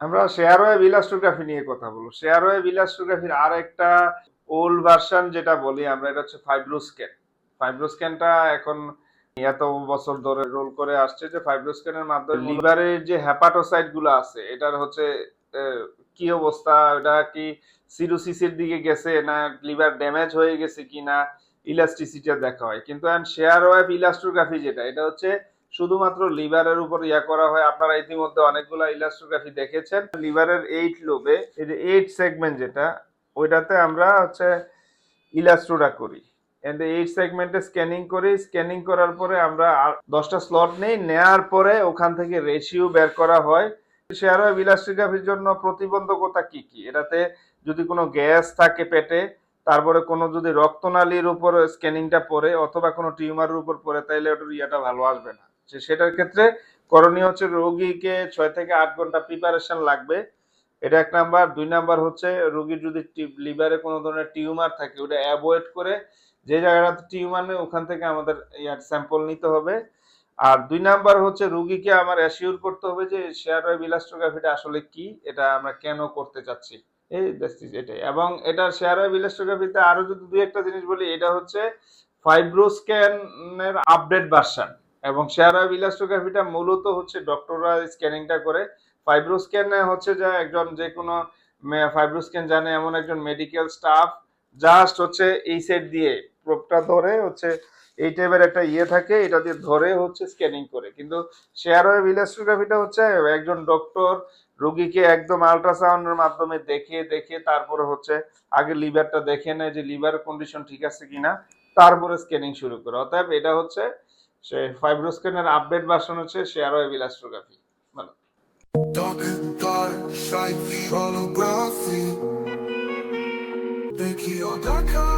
আমরা share wave ইলাস্ট্রোগ্রাফি নিয়ে কথা বলব। শেয়ার ওয়েভ ইলাস্ট্রোগ্রাফির আর একটা ওল্ড ভার্সন যেটা বলি আমরা এটা হচ্ছে ফাইব্রোস্ক্যান ফাইব্রোস্ক্যানটা এখন এত বছর ধরে রোল করে আসছে যে ফাইব্রোস্ক্যানের মাধ্যমে লিভারের যে হ্যাপাটোসাইটগুলো আছে এটার হচ্ছে কি অবস্থা? এটা কি সিরোসিসের দিকে গেছে না লিভার ড্যামেজ হয়ে গেছে কিনা? ইলাস্টিসিটি দেখা হয়। কিন্তু শেয়ার ওয়েভ ইলাস্ট্রোগ্রাফি যেটা এটা হচ্ছে শুধুমাত্র লিভারের উপর ইয়া করা হয়। আপনারা ইতিমধ্যে অনেকগুলো ইলাস্ট্রোগ্রাফি দেখেছেন। লিভারের এইট লোবে এইট সেগমেন্ট যেটা, ওইটাতে আমরা হচ্ছে ইলাস্ট্রোটা করি। এন্ড এইট সেগমেন্টে স্ক্যানিং করি। স্ক্যানিং করার পরে আমরা আর দশটা স্লট নেই। নেয়ার পরে ওখান থেকে রেশিও বের করা হয়। শেয়ার ওয়েভ ইলাস্ট্রোগ্রাফির জন্য প্রতিবন্ধকতা কি কি? এটাতে যদি কোনো গ্যাস থাকে পেটে, তারপরে কোনো যদি রক্তনালীর উপর স্ক্যানিংটা পড়ে, অথবা কোনো টিউমারের উপর পড়ে, তাইলে ওটার ইয়াটা ভালো আসবে না। সেটার ক্ষেত্রে করণীয় হচ্ছে রোগীকে ছয় থেকে আট ঘণ্টা প্রিপারেশন লাগবে। এটা এক নাম্বার। দুই নাম্বার হচ্ছে রোগীর যদি লিভারে কোনো ধরনের টিউমার থাকে, ওটা অ্যাভয়েড করে যে জায়গাটাতে টিউমার নেই, ওখান থেকে আমাদের ইয়ার স্যাম্পল নিতে হবে। আর দুই নাম্বার হচ্ছে রুগীকে আমার অ্যাসিওর করতে হবে যে শেয়ার ওয়েভ ইলাস্ট্রোগ্রাফিটা আসলে কি, এটা আমরা কেন করতে চাচ্ছি। এই এটাই। এবং এটা শেয়ার ওয়েভ ইলাস্ট্রোগ্রাফিতে আরও যদি দুই একটা জিনিস বলি, এটা হচ্ছে ফাইব্রোস্ক্যানের আপডেট ভার্সন এবং শেয়ার ওয়েভ ইলাস্ট্রোগ্রাফিটা মূলত হচ্ছে ডক্টররা স্ক্যানিংটা করে। ফাইব্রোস্ক্যানে হচ্ছে যে একজন যে কোনো ফাইব্রোস্ক্যান জানে এমন একজন মেডিকেল স্টাফ জাস্ট হচ্ছে এই সেট দিয়ে প্রোপটা ধরে হচ্ছে এই টাইপের একটা ইয়ে থাকে, এটা দিয়ে ধরে হচ্ছে স্ক্যানিং করে। কিন্তু শেয়ার ওয়েভ ইলাস্ট্রোগ্রাফিটা হচ্ছে একজন ডক্টর রোগীকে একদম আল্ট্রাসাউন্ডের মাধ্যমে দেখে দেখে তারপরে হচ্ছে আগে লিভারটা দেখে নেয় যে লিভার কন্ডিশন ঠিক আছে কিনা, তারপরে স্ক্যানিং শুরু করে। অতএব এটা হচ্ছে সে ফাইব্রোস্ক্যানের আপডেট ভার্সন হচ্ছে শেয়ার ওয়েভ ইলাস্ট্রোগ্রাফি ভালো Dark and dark, sight holography. Bekliyor Dakar